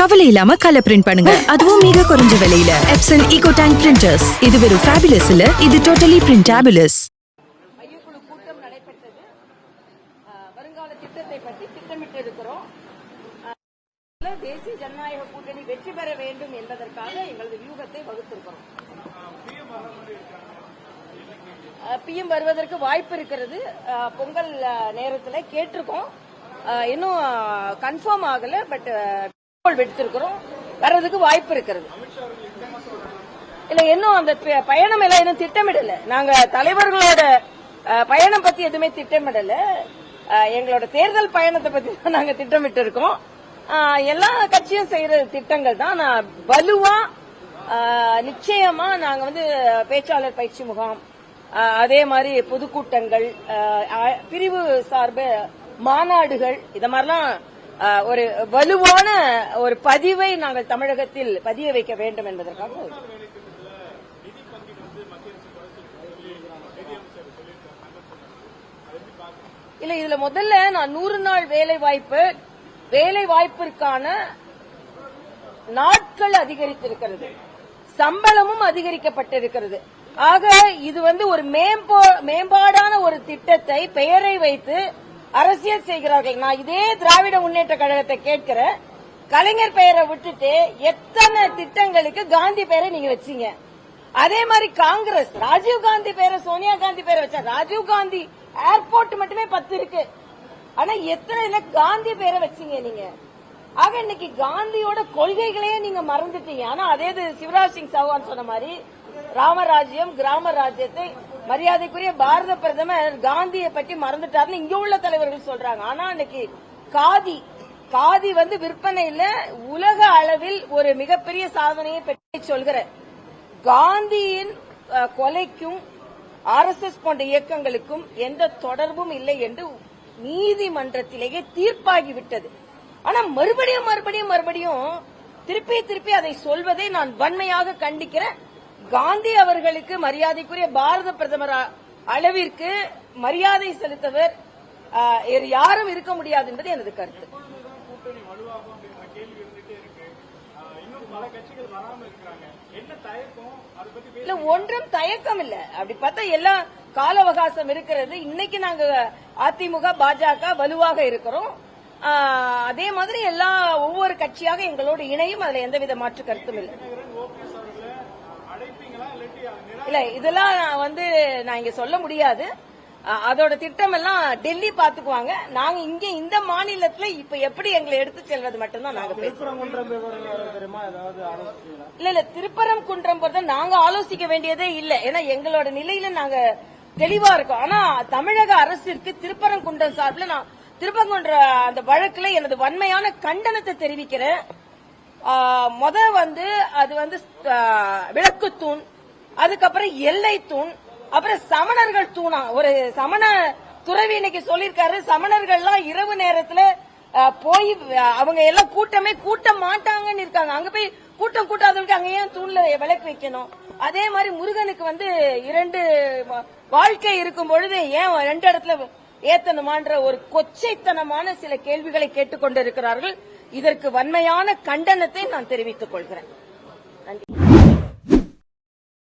கவலை இல்லாம colour print பண்ணுங்க. அதுவும் மிக குறைஞ்ச விலையில. எப்சன் ஈகோ டேங்க் பிரிண்டர்ஸ் இது வெறும் ஃபேபிலஸ் இல்ல இது டோட்டலி பிரிண்டாபிலஸ் தேசிய ஜனநாயக கூட்டணி வெற்றி பெற வேண்டும் என்பதற்காக எங்களது வியூகத்தை வகுத்திருக்கிறோம். பிஎம் வருவதற்கு வாய்ப்பு இருக்கிறது. பொங்கல் நேரத்தில் நேரத்துல கேட்டிருக்கோம். இன்னும் கன்ஃபார்ம் ஆகல பட் எடுத்திருக்கிறோம் வர்றதுக்கு வாய்ப்பு இருக்கிறது. இல்ல இன்னும் அந்த பயணம் எல்லாம் இன்னும் திட்டமிடல. நாங்க தலைவர்களோட பயணம் பத்தி எதுவுமே திட்டமிடல. எங்களோட தேர்தல் பயணத்தை பத்தி தான் நாங்க திட்டமிட்டு இருக்கோம் எல்லா கட்சியும் செய்யற திட்டங்கள் தான். நான் வலுவா நிச்சயமா நாங்க வந்து பேச்சாளர் பயிற்சி முகாம் அதே மாதிரி பொதுக்கூட்டங்கள் பிரிவு சார்பு மாநாடுகள் இத மாதிரிலாம் ஒரு வலுவான ஒரு பதிவை நாங்கள் தமிழகத்தில் பதிய வைக்க வேண்டும் என்பதற்காக இல்ல இதுல முதல்ல நான் நூறு நாள் வேலை வாய்ப்பு வேலை வாய்ப்பிற்கான நாட்கள் அதிகரித்திருக்கிறது. சம்பளமும் அதிகரிக்கப்பட்டிருக்கிறது. ஆக இது வந்து ஒரு மேம்பாடான ஒரு திட்டத்தை பெயரை வைத்து அரசியல் செய்கிறார்கள். நான் இதே திராவிட முன்னேற்ற கழகத்தை கேட்கிறேன் கலைஞர் பெயரை விட்டுட்டு எத்தனை திட்டங்களுக்கு காந்தி பெயரை நீங்க வச்சீங்க? அதே மாதிரி காங்கிரஸ் ராஜீவ் காந்தி பேரை சோனியா காந்தி பேரை வச்சா ராஜீவ் காந்தி ஏர்போர்ட் மட்டுமே பத்து இருக்கு. ஆனா எத்தனை காந்தி பேரை வச்சீங்க நீங்க? ஆக இன்னைக்கு காந்தியோட கொள்கைகளையே நீங்க மறந்துட்டீங்க. ஆனா அதே இது சிவராஜ் சிங் சௌஹான் சொன்ன மாதிரி ராமராஜ்யம் கிராம ராஜ்யத்தை மரியாதைக்குரிய பாரத பிரதமர் காந்தியை பற்றி மறந்துட்டாருன்னு இங்க உள்ள தலைவர்கள் சொல்றாங்க. ஆனா இன்னைக்கு காதி காதி வந்து விற்பனையில உலக அளவில் ஒரு மிகப்பெரிய சாதனையை பற்றி சொல்கிற காந்தியின் அஹ், கொலைக்கும் எஸ் போன்ற இயக்கங்களுக்கும் எந்த தொடர்பும் இல்லை என்று நீதிமன்றத்திலேயே தீர்ப்பாகிவிட்டது. ஆனா மறுபடியும் மறுபடியும் மறுபடியும் திருப்பி திருப்பி அதை சொல்வதை நான் வன்மையாக கண்டிக்கிறேன். காந்தி அவர்களுக்கு மரியாதைக்குரிய பாரத பிரதமர் அளவிற்கு மரியாதை செலுத்தவர் வேறு யாரும் இருக்க முடியாது என்பது எனது கருத்து. இல்ல ஒன்றும் தயக்கம் இல்ல அப்படி பார்த்தா எல்லாம் கால அவகாசம் இருக்கிறது. இன்னைக்கு நாங்க அதிமுக பாஜக வலுவாக இருக்கிறோம். அதே மாதிரி எல்லா ஒவ்வொரு கட்சியாக எங்களோடு இணையும் அதுல எந்தவித மாற்று கருத்தும் இல்லை. இல்ல இதெல்லாம் நான் வந்து நான் இங்க சொல்ல முடியாது. அதோட திட்டம் எல்லாம் டெல்லி பாத்துக்குவாங்க. நாங்க இங்க இந்த மாநிலத்துல இப்ப எப்படி எங்களை எடுத்து செல்வது மட்டும்தான் நாங்க பேசுறோம். இல்ல இல்ல திருப்பரங்குன்றம் போறத நாங்க ஆலோசிக்க வேண்டியதே இல்ல. ஏன்னா எங்களோட நிலையில நாங்க தெளிவா இருக்கோம். ஆனா தமிழக அரசிற்கு திருப்பரங்குன்றம் சார்பில் நான் திருப்பங்குன்ற அந்த வழக்குல எனது வன்மையான கண்டனத்தை தெரிவிக்கிறேன். முத வந்து அது வந்து விளக்கு தூண் அதுக்கப்புறம் எல்லை தூண் அப்புறம் சமணர்கள் தூணா ஒரு சமண துறவி இன்னைக்கு சொல்லியிருக்காரு சமணர்கள்லாம் இரவு நேரத்துல போய் அவங்க எல்லாம் கூட்டமே கூட்ட மாட்டாங்கன்னு இருக்காங்க. அங்க போய் கூட்டம் கூட்டாதவங்களுக்கு அங்க ஏன் தூண்ல விளக்கு வைக்கணும்? அதே மாதிரி முருகனுக்கு வந்து இரண்டு வா- வாழ்க்கை இருக்கும் பொழுது ஏன் ரெண்டு இடத்துல ஏத்தணுமான்ற ஒரு கொச்சைத்தனமான சில கேள்விகளை கேட்டுக்கொண்டிருக்கிறார்கள். இதற்கு வன்மையான கண்டனத்தை நான் தெரிவித்துக் கொள்கிறேன். நன்றி.